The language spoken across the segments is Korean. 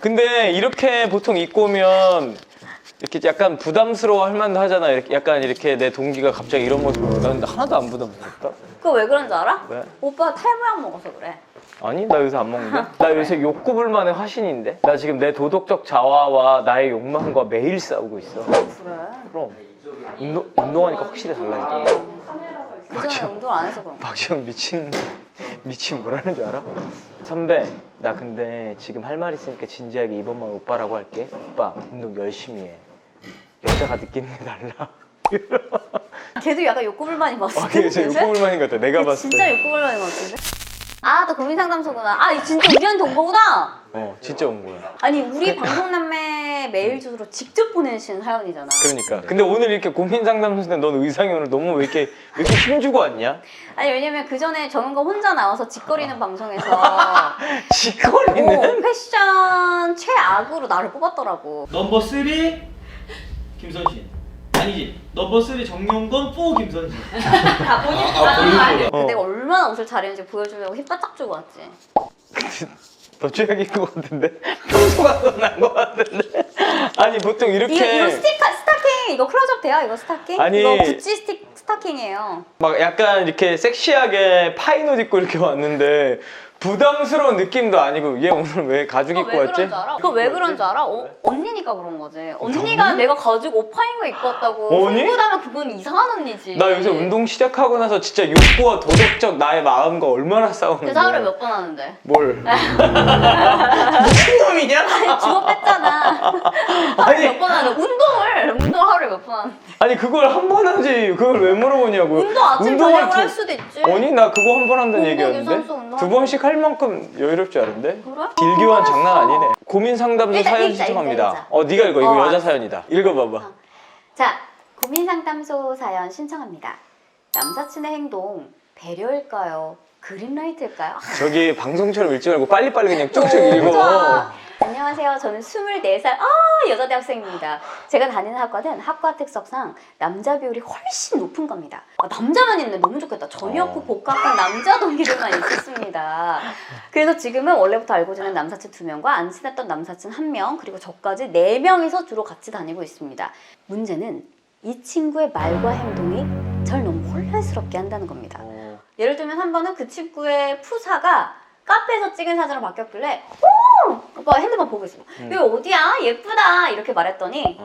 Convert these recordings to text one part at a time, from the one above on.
근데 이렇게 보통 입고 오면 이렇게 약간 부담스러워 할 만도 하잖아. 이렇게 약간 이렇게 내 동기가 갑자기 이런 모습 보면 난 하나도 안 부담스럽다. 그거 왜 그런 줄 알아? 왜? 오빠 탈모약 먹어서 그래. 아니 나 요새 안 먹는데? 나 요새 욕구불만의 화신인데? 나 지금 내 도덕적 자화와 나의 욕망과 매일 싸우고 있어. 그래. 그럼 운동, 운동하니까 확실히 달라지더라. 그전에 운동 안 해서 그런 거. 박시영 미친 미친 뭐라는 줄 알아? 선배 나 근데 지금 할 말 있으니까 진지하게 이번만 오빠라고 할게 오빠 운동 열심히 해 여자가 느끼는 게 달라 걔도 약간 욕구불만인 것아 같은데. 이게 진짜 요새? 욕구불만인 것 같아 내가 봤을 진짜 때 욕구불만인 것 같은데. 아, 너 고민 상담소구나. 아, 이 진짜 우리한테 온 거구나. 어, 진짜 온 거야 아니, 우리 방송 남매 메일 주소로 직접 보내신 사연이잖아. 그러니까 근데 오늘 이렇게 고민 상담소인데 넌 의상이 오늘 너무 왜 이렇게 왜 이렇게 힘주고 왔냐? 아니, 왜냐면 그 전에 정은가 혼자 나와서 짓거리는 방송에서 짓거리는 오, 패션 최악으로 나를 뽑았더라고. 넘버 3 김선신 아니지 넘버 3 정용건 4 김선신 다 본인 아, 아, 본인 아. 어. 내가 얼마나 옷을 잘 입는지 보여주려고 힘 바짝 주고 왔지. 더 최악인 것 같은데 평소가 더 나은 것 같은데 아니 보통 이렇게 이거, 이거 스티커, 스타킹 이거 클로즈업 돼요? 이거 스타킹? 아니. 이거 구찌 스틱 스타킹이에요. 막 약간 이렇게 섹시하게 파인 옷 입고 이렇게 왔는데 부담스러운 느낌도 아니고 얘 오늘 왜 가죽 입고 왜 왔지? 그런 줄 알아? 그거 왜 그런 줄 알아? 어, 언니니까 그런 거지. 언니가 내가 가지고 옷 파인 거 입고 왔다고 언니? 흥분하면 그건 이상한 언니지. 나 요새 운동 시작하고 나서 진짜 욕구와 도덕적 나의 마음과 얼마나 싸우는데 그래서 하루에 몇번 하는데? 뭘 미친놈이냐? 주먹 뺐잖아. 아니 몇 번 하는데? 운동을! 운동 하루에 몇 번 하는데? 아니 그걸 한 번 하지 그걸 왜 물어보냐고 운동 아침 저녁을 두- 할 수도 있지. 아니 나 그거 한 번 한다는 얘기였는데 운동 두 번씩 할 만큼 여유롭지 않은데? 그래? 길교환 장난 아니네 고민 상담소 일단 사연 읽자, 신청합니다 읽자. 어 네가 읽어 이거 어, 여자 알았어. 사연이다 읽어봐봐 어. 자, 고민 상담소 사연 신청합니다. 남사친의 행동 배려일까요? 그린라이트일까요? 저기 방송처럼 읽지 말고 빨리빨리 그냥 쭉쭉 너무 읽어. 안녕하세요. 저는 24살 아 여자 대학생입니다. 제가 다니는 학과는 학과 특성상 남자 비율이 훨씬 높은 겁니다. 아, 남자만 있네 너무 좋겠다. 전역후 어. 복학한 남자 동기들만 있었습니다. 그래서 지금은 원래부터 알고 지낸 남사친 두 명과 안 친했던 남사친 한명 그리고 저까지 네 명이서 주로 같이 다니고 있습니다. 문제는 이 친구의 말과 행동이 절 너무 혼란스럽게 한다는 겁니다. 어, 예를 들면 한 번은 그 친구의 푸사가 카페에서 찍은 사진으로 바뀌었길래 오! 오빠 핸드폰 보고 있어. 음. 여기 어디야? 예쁘다! 이렇게 말했더니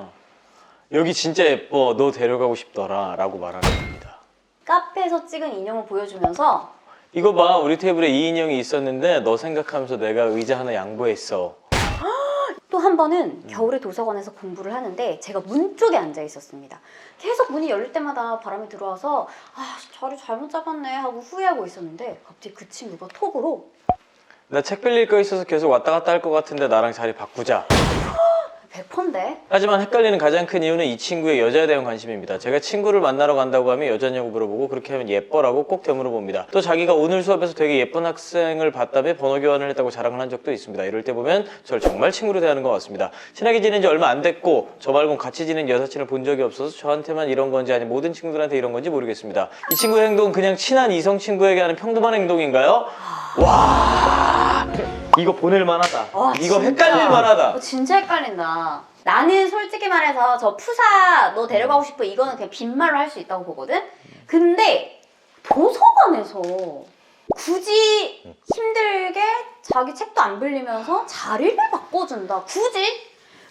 여기 진짜 예뻐. 너 데려가고 싶더라. 라고 말하는 겁니다. 카페에서 찍은 인형을 보여주면서 이거 봐. 우리 테이블에 이 인형이 있었는데 너 생각하면서 내가 의자 하나 양보했어. 또 한 번은 겨울에 도서관에서 공부를 하는데 제가 문 쪽에 앉아 있었습니다. 계속 문이 열릴 때마다 바람이 들어와서 아 자리 잘못 잡았네 하고 후회하고 있었는데 갑자기 그 친구가 톡으로 나 책 빌릴 거 있어서 계속 왔다 갔다 할 것 같은데 나랑 자리 바꾸자 100%인데 하지만 헷갈리는 가장 큰 이유는 이 친구의 여자에 대한 관심입니다. 제가 친구를 만나러 간다고 하면 여자냐고 물어보고 그렇게 하면 예뻐라고 꼭 되물어봅니다. 또 자기가 오늘 수업에서 되게 예쁜 학생을 봤다며 번호 교환을 했다고 자랑을 한 적도 있습니다. 이럴 때 보면 저를 정말 친구로 대하는 것 같습니다. 친하게 지낸 지 얼마 안 됐고 저 말고 같이 지낸 여사친을 본 적이 없어서 저한테만 이런 건지 아니면 모든 친구들한테 이런 건지 모르겠습니다. 이 친구의 행동은 그냥 친한 이성 친구에게 하는 평범한 행동인가요? 와 이거 보낼 만하다. 와, 이거 진짜. 헷갈릴 만하다. 어, 진짜 헷갈린다. 나는 솔직히 말해서 저 푸사 너 데려가고 싶어 이거는 그냥 빈말로 할 수 있다고 보거든. 근데 도서관에서 굳이 힘들게 자기 책도 안 빌리면서 자리를 바꿔준다. 굳이?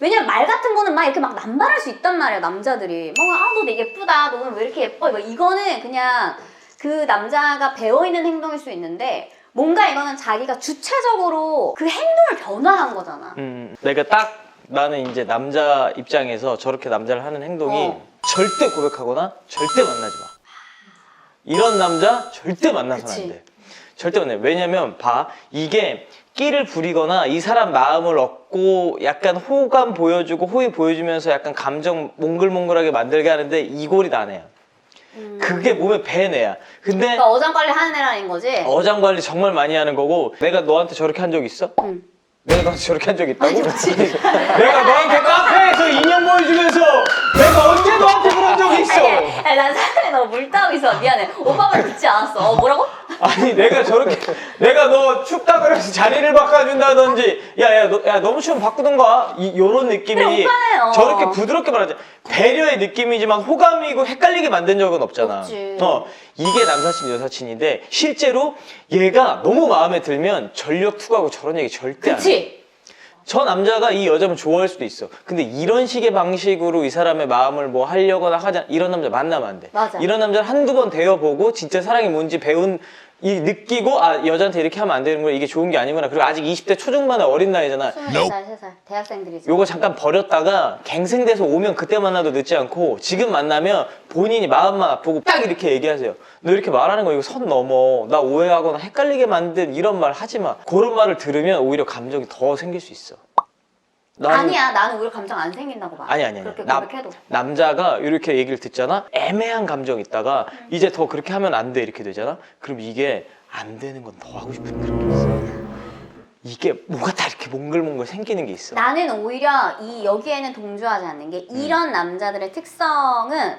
왜냐면 말 같은 거는 막 이렇게 막 남발할 수 있단 말이야 남자들이. 뭔가 아너 되게 예쁘다. 너 오늘 왜 이렇게 예뻐? 이거 이거는 그냥 그 남자가 배어 있는 행동일 수 있는데 뭔가 이거는 자기가 주체적으로 그 행동을 변화한 거잖아. 음, 내가 딱 나는 이제 남자 입장에서 저렇게 남자를 하는 행동이 어. 절대 고백하거나 절대 만나지 마. 이런 남자 절대 만나서는 그치. 안 돼. 절대 만나. 왜냐면 봐 이게 끼를 부리거나 이 사람 마음을 얻고 약간 호감 보여주고 호의 보여주면서 약간 감정 몽글몽글하게 만들게 하는데 이골이 나네요. 그게 몸에 배내야. 근데 그러니까 어장 관리 하는 애라는 거지. 어장 관리 정말 많이 하는 거고 내가 너한테 저렇게 한 적 있어? 응. 내가 너한테 저렇게 한 적 있다고? 내가 너한테 카페에서 인형 보여주면서 내가 언제 너한테 그런 적이 있어? 아니, 아니, 난 사람이 너무 물타고 있어. 미안해. 오빠 말 듣지 않았어. 어, 뭐라고? 아니 내가 저렇게 내가 너 춥다 그래서 자리를 바꿔준다든지 야야 너야 너무 추우면 바꾸던가 이 요런 느낌이 어. 저렇게 부드럽게 말하지 배려의 느낌이지만 호감이고 헷갈리게 만든 적은 없잖아. 없지. 어 이게 남사친 여사친인데 실제로 얘가 너무 마음에 들면 전력 투구하고 저런 얘기 절대 안 해. 그치? 저 남자가 이 여자분 좋아할 수도 있어. 근데 이런 식의 방식으로 이 사람의 마음을 뭐 하려거나 하자 이런 남자 만나면 안 돼. 맞아. 이런 남자를 한두 번 대해보고 진짜 사랑이 뭔지 배운 이 느끼고 아 여자한테 이렇게 하면 안 되는 거야 이게 좋은 게 아니구나. 그리고 아직 20대 초중반의 어린 나이잖아. 24살, 3살 대학생들이지. 요거 잠깐 버렸다가 갱생돼서 오면 그때 만나도 늦지 않고 지금 만나면 본인이 마음만 아프고 딱 이렇게 얘기하세요 너 이렇게 말하는 거 이거 선 넘어. 나 오해하거나 헷갈리게 만든 이런 말 하지 마. 그런 말을 들으면 오히려 감정이 더 생길 수 있어 나는- 아니야, 나는 오히려 감정 안 생긴다고 봐. 아니 아니 아니 그렇게 남, 고백해도. 남자가 이렇게 얘기를 듣잖아 애매한 감정 있다가 이제 더 그렇게 하면 안 돼 이렇게 되잖아 그럼 이게 안 되는 건 더 하고 싶은 그런 게 있어 이게 뭐가 다 이렇게 몽글몽글 생기는 게 있어 나는 오히려 이 여기에는 동조하지 않는 게 이런 남자들의 특성은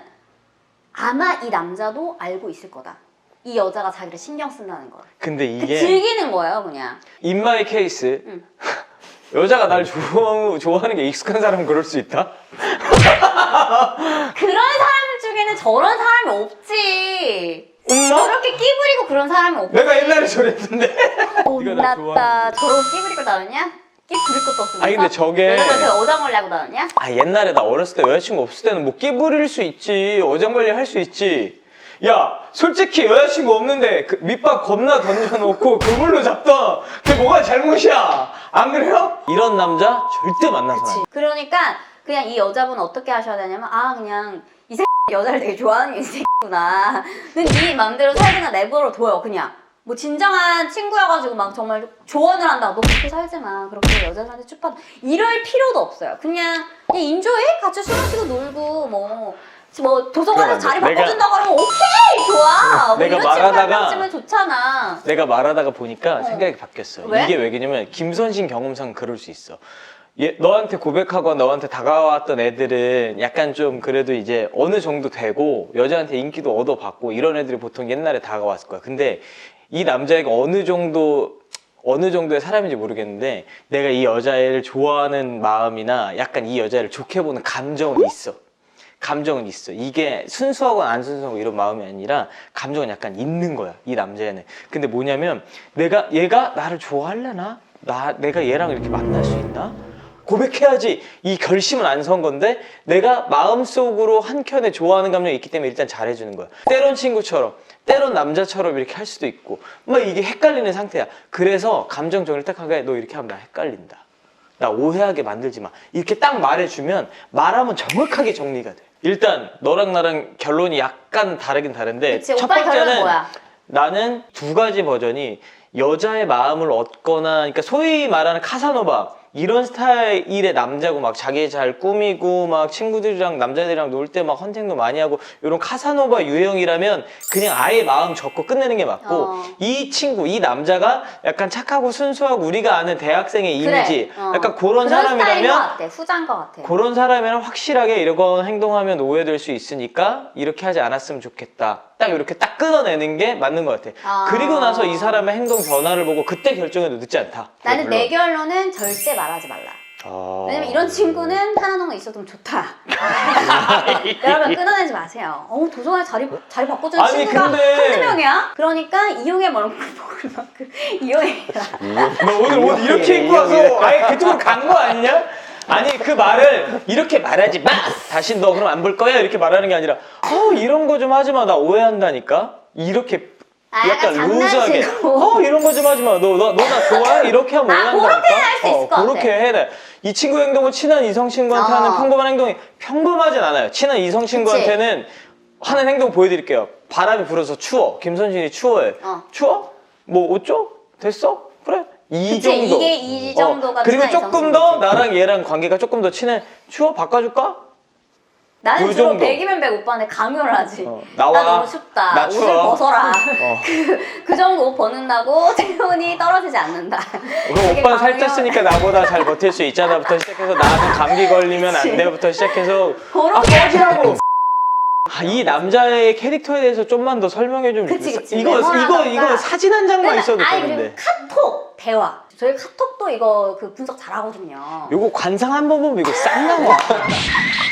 아마 이 남자도 알고 있을 거다. 이 여자가 자기를 신경 쓴다는 걸. 근데 그 이게 즐기는 거예요, 그냥. 인마의 케이스 응. 여자가 날 좋아, 좋아하는 게 익숙한 사람은 그럴 수 있다? 그런 사람 중에는 저런 사람이 없지. 저렇게 끼부리고 그런 사람이 없지. 내가 옛날에 저랬는데 네가 나 못났다. 저런 끼부리고 다녔냐? 끼 부릴 것도 없으면서. 아니, 근데 저게- 여자한테 어장걸리하고 다녔냐? 아 옛날에 나 어렸을 때 여자친구 없을 때는 뭐 끼부릴 수 있지 어장관리 할 수 있지 야 솔직히 여자친구 없는데 그 밑밥 겁나 던져놓고 그물로 잡던 그게 뭐가 잘못이야 안 그래요? 이런 남자 절대 만나서 안 돼. 그러니까 그냥 이 여자분 어떻게 하셔야 되냐면 아 그냥 이 새끼 여자를 되게 좋아하는 게이 새끼구나. 근데 네 마음대로 살거나 내버려 둬요 그냥. 뭐 진정한 친구여가지고 막 정말 조언을 한다. 너 그렇게 살지 마. 그렇게 여자들한테 쭉 받아. 이럴 필요도 없어요. 그냥 그냥 인조해. 같이 술 마시고 놀고 뭐. 뭐 도서관에서 자리 안 돼. 바꿔준다고 하면 오케이 좋아 뭐 내가 이런 말하다가- 좋잖아 내가 말하다가 보니까 생각이 바뀌었어. 왜? 이게 왜냐면 김선신 경험상 그럴 수 있어. 얘, 너한테 고백하거나 너한테 다가왔던 애들은 약간 좀 그래도 이제 어느 정도 되고 여자한테 인기도 얻어받고 이런 애들이 보통 옛날에 다가왔을 거야. 근데 이 남자애가 어느 정도 어느 정도의 사람인지 모르겠는데 내가 이 여자애를 좋아하는 마음이나 약간 이 여자애를 좋게 보는 감정은 있어. 감정은 있어. 이게 순수하거나 안 순수하고 이런 마음이 아니라 감정은 약간 있는 거야. 이 남자애는. 근데 뭐냐면 내가 얘가 나를 좋아할래나? 나 내가 얘랑 이렇게 만날 수 있나? 고백해야지 이 결심은 안 선 건데 내가 마음속으로 한켠에 좋아하는 감정이 있기 때문에 일단 잘해주는 거야 때론 친구처럼 때론 남자처럼 이렇게 할 수도 있고 막 이게 헷갈리는 상태야 그래서 감정 정리를 딱 하게 너 이렇게 하면 나 헷갈린다 나 오해하게 만들지 마. 이렇게 딱 말해주면 말하면 정확하게 정리가 돼. 일단 너랑 나랑 결론이 약간 다르긴 다른데 그치, 첫 결론은 번째는 뭐야? 나는 두 가지 버전이 여자의 마음을 얻거나 그러니까 소위 말하는 카사노바 이런 스타일의 남자고 막 자기 잘 꾸미고 막 친구들이랑 남자들이랑 놀 때 막 헌팅도 많이 하고 이런 카사노바 유형이라면 그냥 아예 마음 접고 끝내는 게 맞고 어. 이 친구 이 남자가 약간 착하고 순수하고 우리가 아는 대학생의 이미지 어. 약간 그런 사람이라면 같아 후자인 것 같아 그런 사람이랑 확실하게 이런 행동하면 오해될 수 있으니까 이렇게 하지 않았으면 좋겠다. 딱 이렇게 딱 끊어내는 게 맞는 것 같아. 아. 그리고 나서 이 사람의 행동 변화를 보고 그때 결정해도 늦지 않다. 나는. 내 결론은 절대 말하지 말라 아. 왜냐면 이런 친구는 하나 정도 있어도 좋다. 여러분 끊어내지 마세요. 어 도서관에 자리 자리 바꿔주는 아니, 친구가 근데- 한두 명이야? 그러니까 이용해 먹을 먹을 만큼 이용해라. 너 오늘 옷 이렇게 입고 와서 아예 그쪽으로 간 거 아니냐? 아니 그 말을 이렇게 말하지 마. 다시 너 그럼 안 볼 거야 이렇게 말하는 게 아니라 어 이런 거 좀 하지 마. 나 오해한다니까. 이렇게 아, 약간 약간 루즈하게 장난치고. 어 이런 거 좀 하지 마. 너너너나 좋아해? 이렇게 하면 아, 오해한다니까. 그렇게 할수 있을 것 같아. 그렇게 해. 내. 이 친구 행동은 친한 이성 친구한테 어. 하는 평범한 행동이 평범하진 않아요. 친한 이성 친구한테는 하는 행동 보여드릴게요. 바람이 불어서 추워. 김선진이 추워해. 어. 추워? 뭐 어쩌? 됐어? 그래. 이 그치, 정도. 이게 이 정도가 어, 그리고 친한 이성 조금 더. 나랑 얘랑 관계가 조금 더 친해. 추워? 바꿔줄까? 나는 그 주로 정도. 100이면 100 오빠한테 강요를 하지. 어, 나와. 나 너무 춥다. 나 옷을 추워. 벗어라. 어. 그 정도 옷 벗는다고 체온이 떨어지지 않는다. 그럼 되게 오빠는 강요- 살쪘으니까 나보다 잘 버틸 수 있잖아부터 시작해서 나한테 감기 걸리면 안. 돼부터 시작해서 아 그렇게 꺼지라고 아, 이 남자의 캐릭터에 대해서 좀만 더 설명해 좀 그치, 주세요. 그치. 이거 이거 영화라던가. 이거 사진 한 장만 그러면- 있어도 아니 되는데. 그리고 카톡 대화. 저희 카톡도 이거 그 분석 잘하거든요. 요거 관상 한 번 보면 이거 싹 나와.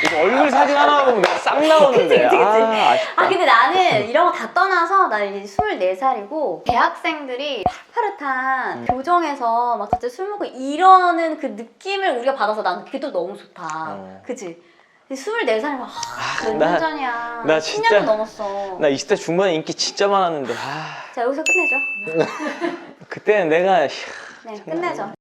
이거 얼굴 사진 하나 보면 이거 싹 나오는데. 그치, 그치, 그치. 아, 아쉽다. 아 근데 나는 이런 거 다 떠나서 나 이제 24살이고 대학생들이 파릇파릇한 음. 교정에서 막 갑자기 술 먹고 이러는 그 느낌을 우리가 받아서 나는 그게 또 너무 좋다. 어. 그치? 24살이면 아, 몇 나- 년 전이야. 나 10년도 진짜- 넘었어. 나 20대 중반에 인기 진짜 많았는데. 아, 자 여기서 끝내죠. 그때는 내가 네 끝내죠.